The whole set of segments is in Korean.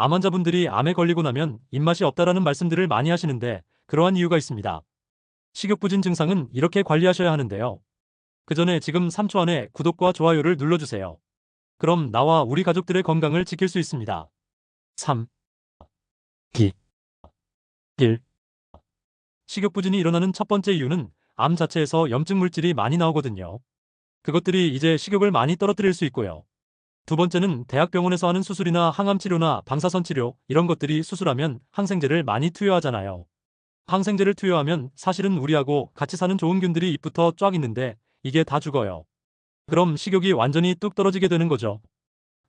암 환자분들이 암에 걸리고 나면 입맛이 없다라는 말씀들을 많이 하시는데 그러한 이유가 있습니다. 식욕부진 증상은 이렇게 관리하셔야 하는데요. 그 전에 지금 3초 안에 구독과 좋아요를 눌러주세요. 그럼 나와 우리 가족들의 건강을 지킬 수 있습니다. 3, 2, 1. 식욕부진이 일어나는 첫 번째 이유는 암 자체에서 염증 물질이 많이 나오거든요. 그것들이 이제 식욕을 많이 떨어뜨릴 수 있고요. 두 번째는 대학병원에서 하는 수술이나 항암 치료나 방사선 치료 이런 것들이 수술하면 항생제를 많이 투여하잖아요. 항생제를 투여하면 사실은 우리하고 같이 사는 좋은 균들이 입부터 쫙 있는데 이게 다 죽어요. 그럼 식욕이 완전히 뚝 떨어지게 되는 거죠.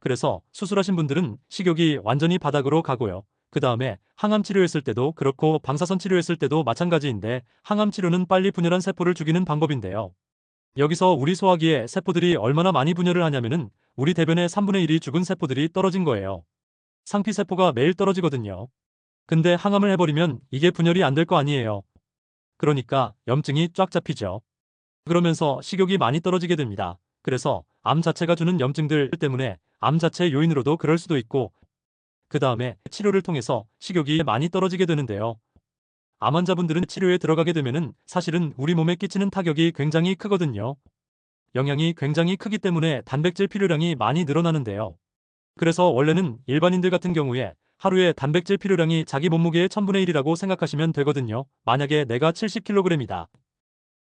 그래서 수술하신 분들은 식욕이 완전히 바닥으로 가고요. 그 다음에 항암 치료했을 때도 그렇고 방사선 치료했을 때도 마찬가지인데 항암 치료는 빨리 분열한 세포를 죽이는 방법인데요. 여기서 우리 소화기에 세포들이 얼마나 많이 분열을 하냐면은 우리 대변의 3분의 1이 죽은 세포들이 떨어진 거예요. 상피세포가 매일 떨어지거든요. 근데 항암을 해버리면 이게 분열이 안 될 거 아니에요. 그러니까 염증이 쫙 잡히죠. 그러면서 식욕이 많이 떨어지게 됩니다. 그래서 암 자체가 주는 염증들 때문에 암 자체 요인으로도 그럴 수도 있고 그 다음에 치료를 통해서 식욕이 많이 떨어지게 되는데요. 암 환자분들은 치료에 들어가게 되면은 사실은 우리 몸에 끼치는 타격이 굉장히 크거든요. 영향이 굉장히 크기 때문에 단백질 필요량이 많이 늘어나는데요. 그래서 원래는 일반인들 같은 경우에 하루에 단백질 필요량이 자기 몸무게의 1000분의 1이라고 생각하시면 되거든요. 만약에 내가 70kg이다.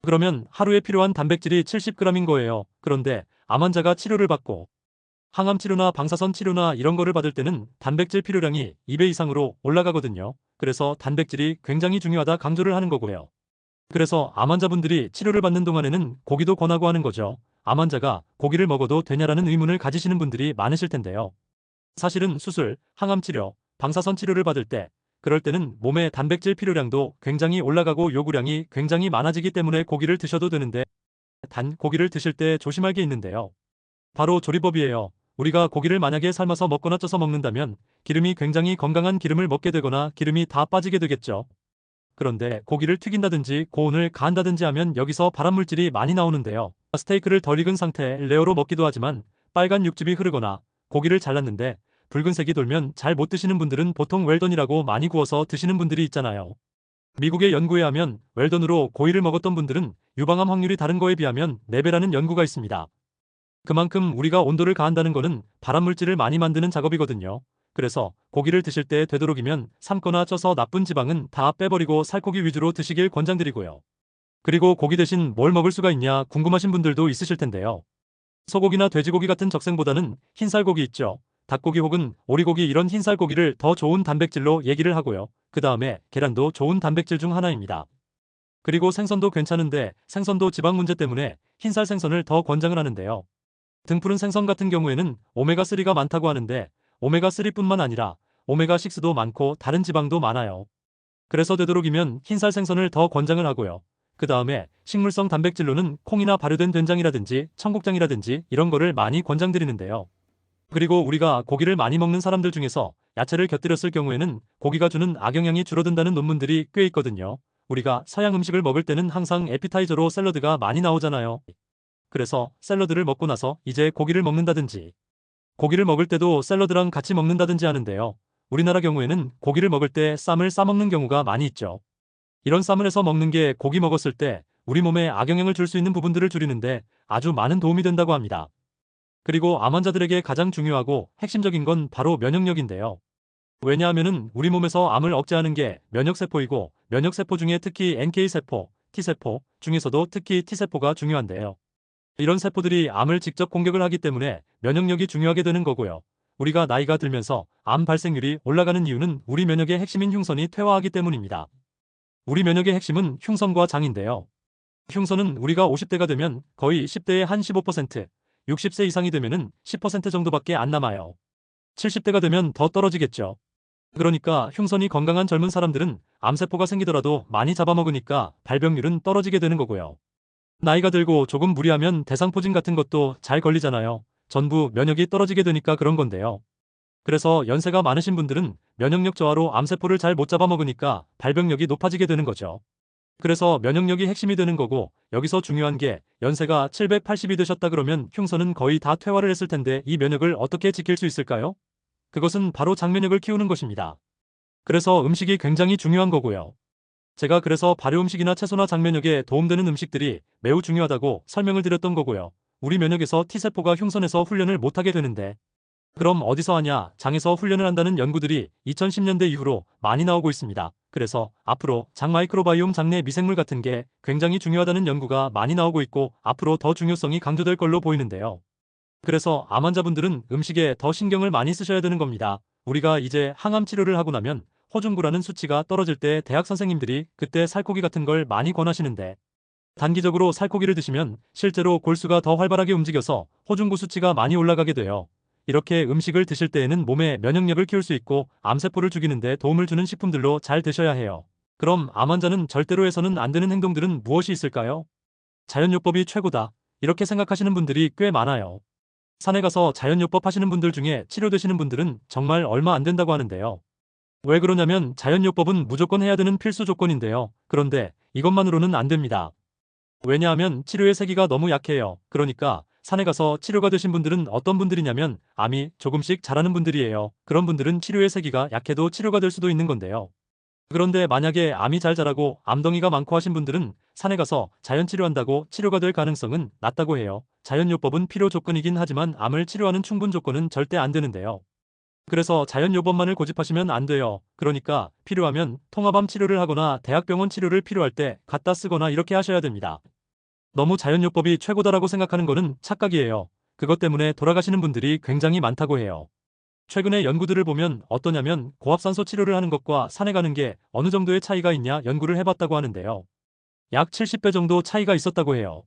그러면 하루에 필요한 단백질이 70g인 거예요. 그런데 암 환자가 치료를 받고 항암 치료나 방사선 치료나 이런 거를 받을 때는 단백질 필요량이 2배 이상으로 올라가거든요. 그래서 단백질이 굉장히 중요하다 강조를 하는 거고요. 그래서 암 환자분들이 치료를 받는 동안에는 고기도 권하고 하는 거죠. 암 환자가 고기를 먹어도 되냐라는 의문을 가지시는 분들이 많으실 텐데요. 사실은 수술, 항암 치료, 방사선 치료를 받을 때 그럴 때는 몸의 단백질 필요량도 굉장히 올라가고 요구량이 굉장히 많아지기 때문에 고기를 드셔도 되는데 단 고기를 드실 때 조심할 게 있는데요. 바로 조리법이에요. 우리가 고기를 만약에 삶아서 먹거나 쪄서 먹는다면 기름이 굉장히 건강한 기름을 먹게 되거나 기름이 다 빠지게 되겠죠. 그런데 고기를 튀긴다든지 고온을 가한다든지 하면 여기서 발암물질이 많이 나오는데요. 스테이크를 덜 익은 상태 레어로 먹기도 하지만 빨간 육즙이 흐르거나 고기를 잘랐는데 붉은색이 돌면 잘 못 드시는 분들은 보통 웰던이라고 많이 구워서 드시는 분들이 있잖아요. 미국의 연구에 하면 웰던으로 고기를 먹었던 분들은 유방암 확률이 다른 거에 비하면 4배라는 연구가 있습니다. 그만큼 우리가 온도를 가한다는 거는 발암물질을 많이 만드는 작업이거든요. 그래서 고기를 드실 때 되도록이면 삶거나 쪄서 나쁜 지방은 다 빼버리고 살코기 위주로 드시길 권장드리고요. 그리고 고기 대신 뭘 먹을 수가 있냐 궁금하신 분들도 있으실 텐데요. 소고기나 돼지고기 같은 적생보다는 흰살고기 있죠. 닭고기 혹은 오리고기 이런 흰살고기를 더 좋은 단백질로 얘기를 하고요. 그 다음에 계란도 좋은 단백질 중 하나입니다. 그리고 생선도 괜찮은데 생선도 지방 문제 때문에 흰살 생선을 더 권장을 하는데요. 등푸른 생선 같은 경우에는 오메가3가 많다고 하는데 오메가3뿐만 아니라 오메가6도 많고 다른 지방도 많아요. 그래서 되도록이면 흰살 생선을 더 권장을 하고요. 그 다음에 식물성 단백질로는 콩이나 발효된 된장이라든지 청국장이라든지 이런 거를 많이 권장드리는데요. 그리고 우리가 고기를 많이 먹는 사람들 중에서 야채를 곁들였을 경우에는 고기가 주는 악영향이 줄어든다는 논문들이 꽤 있거든요. 우리가 서양 음식을 먹을 때는 항상 에피타이저로 샐러드가 많이 나오잖아요. 그래서 샐러드를 먹고 나서 이제 고기를 먹는다든지 고기를 먹을 때도 샐러드랑 같이 먹는다든지 하는데요. 우리나라 경우에는 고기를 먹을 때 쌈을 싸먹는 경우가 많이 있죠. 이런 쌈을 해서 먹는 게 고기 먹었을 때 우리 몸에 악영향을 줄 수 있는 부분들을 줄이는데 아주 많은 도움이 된다고 합니다. 그리고 암 환자들에게 가장 중요하고 핵심적인 건 바로 면역력인데요. 왜냐하면은 우리 몸에서 암을 억제하는 게 면역세포이고 면역세포 중에 특히 NK세포, T세포 중에서도 특히 T세포가 중요한데요. 이런 세포들이 암을 직접 공격을 하기 때문에 면역력이 중요하게 되는 거고요. 우리가 나이가 들면서 암 발생률이 올라가는 이유는 우리 면역의 핵심인 흉선이 퇴화하기 때문입니다. 우리 면역의 핵심은 흉선과 장인데요. 흉선은 우리가 50대가 되면 거의 10대의 한 15%, 60세 이상이 되면 은 10% 정도밖에 안 남아요. 70대가 되면 더 떨어지겠죠. 그러니까 흉선이 건강한 젊은 사람들은 암세포가 생기더라도 많이 잡아먹으니까 발병률은 떨어지게 되는 거고요. 나이가 들고 조금 무리하면 대상포진 같은 것도 잘 걸리잖아요. 전부 면역이 떨어지게 되니까 그런 건데요. 그래서 연세가 많으신 분들은 면역력 저하로 암세포를 잘 못 잡아먹으니까 발병력이 높아지게 되는 거죠. 그래서 면역력이 핵심이 되는 거고 여기서 중요한 게 연세가 780이 되셨다 그러면 흉선은 거의 다 퇴화를 했을 텐데 이 면역을 어떻게 지킬 수 있을까요? 그것은 바로 장면력을 키우는 것입니다. 그래서 음식이 굉장히 중요한 거고요. 제가 그래서 발효 음식이나 채소나 장면력에 도움되는 음식들이 매우 중요하다고 설명을 드렸던 거고요. 우리 면역에서 T세포가 흉선에서 훈련을 못하게 되는데 그럼 어디서 하냐? 장에서 훈련을 한다는 연구들이 2010년대 이후로 많이 나오고 있습니다. 그래서 앞으로 장 마이크로바이옴 장내 미생물 같은 게 굉장히 중요하다는 연구가 많이 나오고 있고 앞으로 더 중요성이 강조될 걸로 보이는데요. 그래서 암 환자분들은 음식에 더 신경을 많이 쓰셔야 되는 겁니다. 우리가 이제 항암 치료를 하고 나면 호중구라는 수치가 떨어질 때 대학 선생님들이 그때 살코기 같은 걸 많이 권하시는데 단기적으로 살코기를 드시면 실제로 골수가 더 활발하게 움직여서 호중구 수치가 많이 올라가게 돼요. 이렇게 음식을 드실 때에는 몸의 면역력을 키울 수 있고 암세포를 죽이는데 도움을 주는 식품들로 잘 드셔야 해요. 그럼 암 환자는 절대로 해서는 안 되는 행동들은 무엇이 있을까요? 자연요법이 최고다. 이렇게 생각하시는 분들이 꽤 많아요. 산에 가서 자연요법 하시는 분들 중에 치료되시는 분들은 정말 얼마 안 된다고 하는데요. 왜 그러냐면 자연요법은 무조건 해야 되는 필수 조건인데요. 그런데 이것만으로는 안 됩니다. 왜냐하면 치료의 세기가 너무 약해요. 그러니까 산에 가서 치료가 되신 분들은 어떤 분들이냐면 암이 조금씩 자라는 분들이에요. 그런 분들은 치료의 세기가 약해도 치료가 될 수도 있는 건데요. 그런데 만약에 암이 잘 자라고 암덩이가 많고 하신 분들은 산에 가서 자연 치료한다고 치료가 될 가능성은 낮다고 해요. 자연요법은 필요 조건이긴 하지만 암을 치료하는 충분 조건은 절대 안 되는데요. 그래서 자연요법만을 고집하시면 안 돼요. 그러니까 필요하면 통합암 치료를 하거나 대학병원 치료를 필요할 때 갖다 쓰거나 이렇게 하셔야 됩니다. 너무 자연요법이 최고다라고 생각하는 거는 착각이에요. 그것 때문에 돌아가시는 분들이 굉장히 많다고 해요. 최근에 연구들을 보면 어떠냐면 고압산소 치료를 하는 것과 산에 가는 게 어느 정도의 차이가 있냐 연구를 해봤다고 하는데요. 약 70배 정도 차이가 있었다고 해요.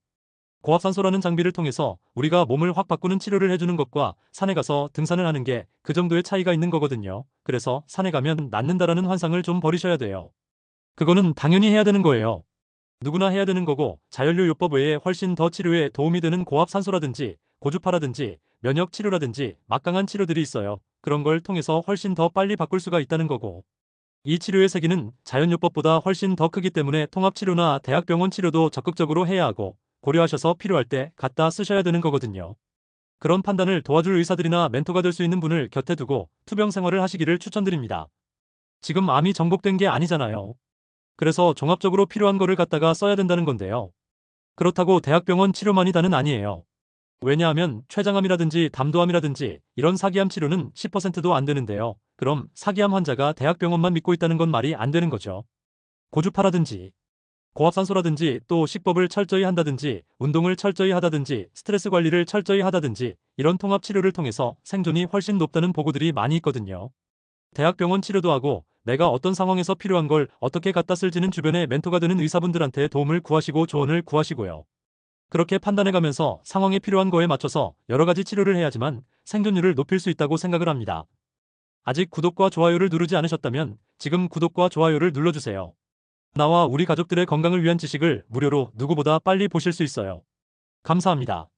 고압산소라는 장비를 통해서 우리가 몸을 확 바꾸는 치료를 해주는 것과 산에 가서 등산을 하는 게 그 정도의 차이가 있는 거거든요. 그래서 산에 가면 낫는다라는 환상을 좀 버리셔야 돼요. 그거는 당연히 해야 되는 거예요. 누구나 해야 되는 거고 자연료 요법 외에 훨씬 더 치료에 도움이 되는 고압산소라든지 고주파라든지 면역 치료라든지 막강한 치료들이 있어요. 그런 걸 통해서 훨씬 더 빨리 바꿀 수가 있다는 거고. 이 치료의 세기는 자연요법보다 훨씬 더 크기 때문에 통합치료나 대학병원 치료도 적극적으로 해야 하고 고려하셔서 필요할 때 갖다 쓰셔야 되는 거거든요. 그런 판단을 도와줄 의사들이나 멘토가 될 수 있는 분을 곁에 두고 투병 생활을 하시기를 추천드립니다. 지금 암이 정복된 게 아니잖아요. 그래서 종합적으로 필요한 거를 갖다가 써야 된다는 건데요. 그렇다고 대학병원 치료만이 다는 아니에요. 왜냐하면 췌장암이라든지 담도암이라든지 이런 사기암 치료는 10%도 안 되는데요. 그럼 사기암 환자가 대학병원만 믿고 있다는 건 말이 안 되는 거죠. 고주파라든지 고압산소라든지 또 식법을 철저히 한다든지 운동을 철저히 하다든지 스트레스 관리를 철저히 하다든지 이런 통합 치료를 통해서 생존이 훨씬 높다는 보고들이 많이 있거든요. 대학병원 치료도 하고 내가 어떤 상황에서 필요한 걸 어떻게 갖다 쓸지는 주변의 멘토가 되는 의사분들한테 도움을 구하시고 조언을 구하시고요. 그렇게 판단해가면서 상황에 필요한 거에 맞춰서 여러 가지 치료를 해야지만 생존율을 높일 수 있다고 생각을 합니다. 아직 구독과 좋아요를 누르지 않으셨다면 지금 구독과 좋아요를 눌러주세요. 나와 우리 가족들의 건강을 위한 지식을 무료로 누구보다 빨리 보실 수 있어요. 감사합니다.